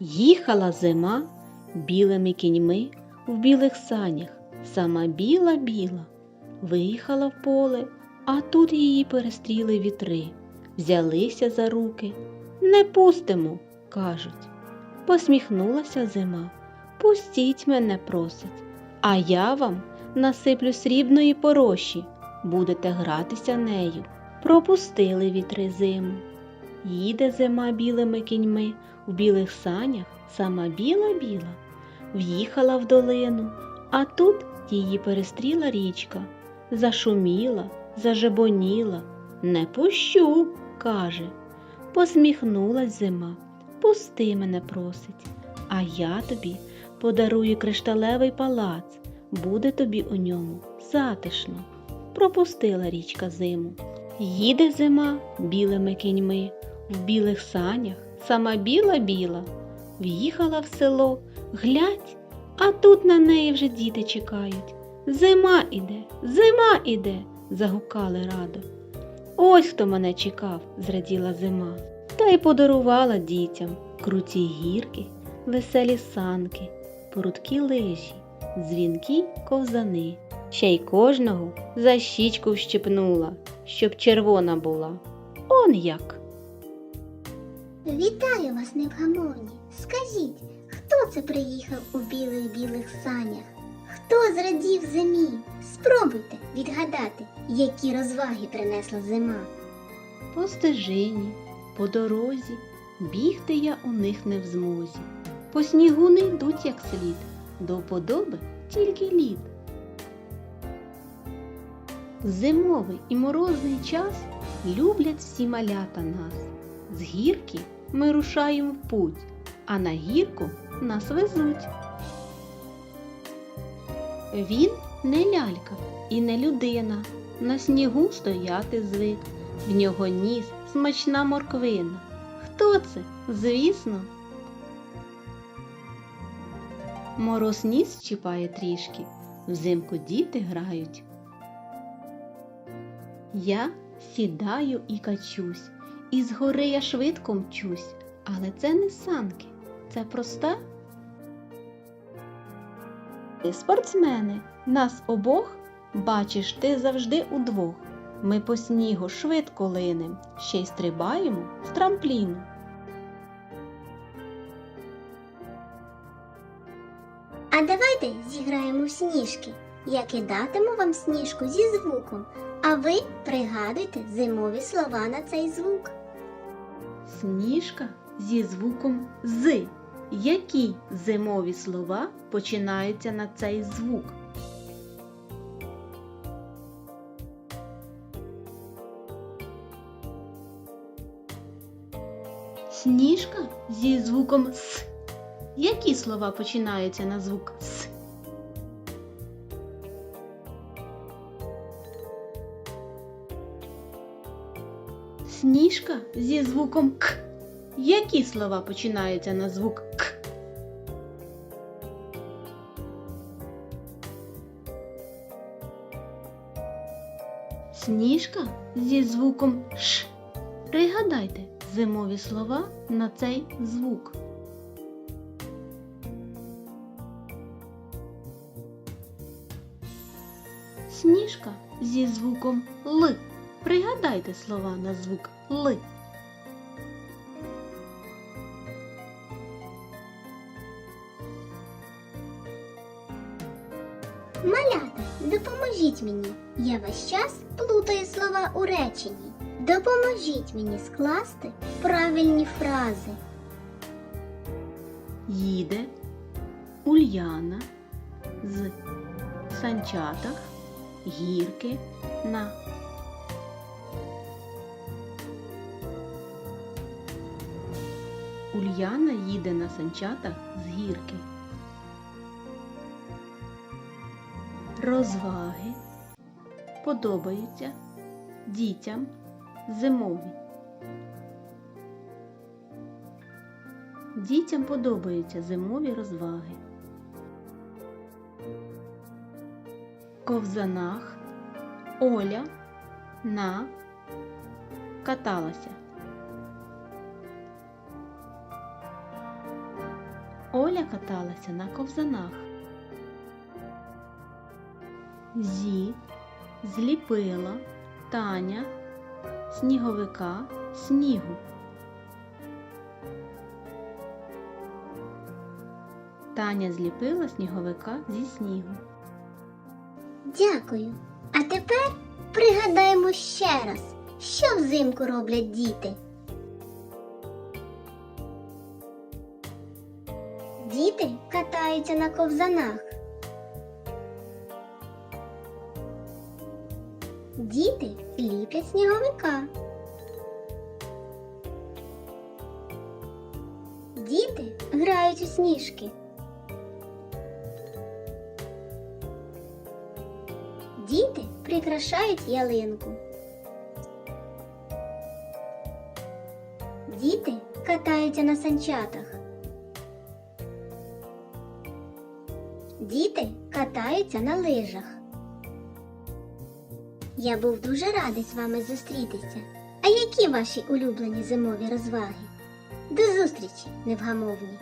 Їхала зима білими кіньми в білих санях, сама біла-біла. Виїхала в поле, а тут її перестріли вітри. Взялися за руки. Не пустимо, кажуть. Посміхнулася зима. Пустіть мене, просить, а я вам насиплю срібної пороші, будете гратися нею. Пропустили вітри зиму. Їде зима білими кіньми в білих санях, сама біла-біла. В'їхала в долину, а тут її перестріла річка. Зашуміла, зажебоніла. Не пущу, каже. Посміхнулась зима. Пусти мене просить, а я тобі подарую кришталевий палац. Буде тобі у ньому затишно. Пропустила річка зиму. Їде зима білими кіньми, в білих санях, сама біла-біла. В'їхала в село, глядь, а тут на неї вже діти чекають. Зима іде, зима іде, загукали радо. Ось хто мене чекав, зраділа зима. Та й подарувала дітям круті гірки, веселі санки, прудкі лижі, дзвінкі ковзани. Ще й кожного за щічку вщипнула, щоб червона була. Он як. Вітаю вас, невгамовні. Скажіть, хто це приїхав у білих білих санях? Хто зрадів зимі? Спробуйте відгадати, які розваги принесла зима. По стежині, по дорозі, бігти я у них не в змозі. По снігу не йдуть як слід, до вподоби тільки лід. Зимовий і морозний час люблять всі малята нас. З гірки ми рушаємо в путь, а на гірку нас везуть. Він не лялька і не людина, на снігу стояти звик, в нього ніс смачна морквина. Хто це? Звісно. Мороз ніс чіпає трішки, взимку діти грають. Я сідаю і качусь, і згори я швидко мчусь, але це не санки, це проста. Ти спортсмени, нас обох бачиш ти завжди удвох. Ми по снігу швидко линем, ще й стрибаємо з трампліну. А давайте зіграємо в сніжки. Я кидатиму вам сніжку зі звуком, а ви пригадуйте зимові слова на цей звук. Сніжка зі звуком з. Які зимові слова починаються на цей звук? Сніжка зі звуком с. Які слова починаються на звук с? Сніжка зі звуком к. Які слова починаються на звук к? Сніжка зі звуком ш. Пригадайте зимові слова на цей звук. Сніжка зі звуком Л. Пригадайте слова на звук Л. Малята, допоможіть мені. Я весь час плутаю слова у реченні. Допоможіть мені скласти правильні фрази. Їде Ульяна з санчатах гірки на. Ульяна їде на санчатах з гірки. Розваги подобаються дітям зимові. Дітям подобаються зимові розваги. Ковзанах Оля на каталася. Оля каталася на ковзанах. Зі зліпила Таня сніговика снігу. Таня зліпила сніговика зі снігу. Дякую. А тепер пригадаємо ще раз, що взимку роблять діти. Діти катаються на ковзанах. Діти ліплять сніговика. Діти грають у сніжки. Діти прикрашають ялинку. Діти катаються на санчатах. Діти катаються на лижах. Я був дуже радий з вами зустрітися. А які ваші улюблені зимові розваги? До зустрічі, невгамовні!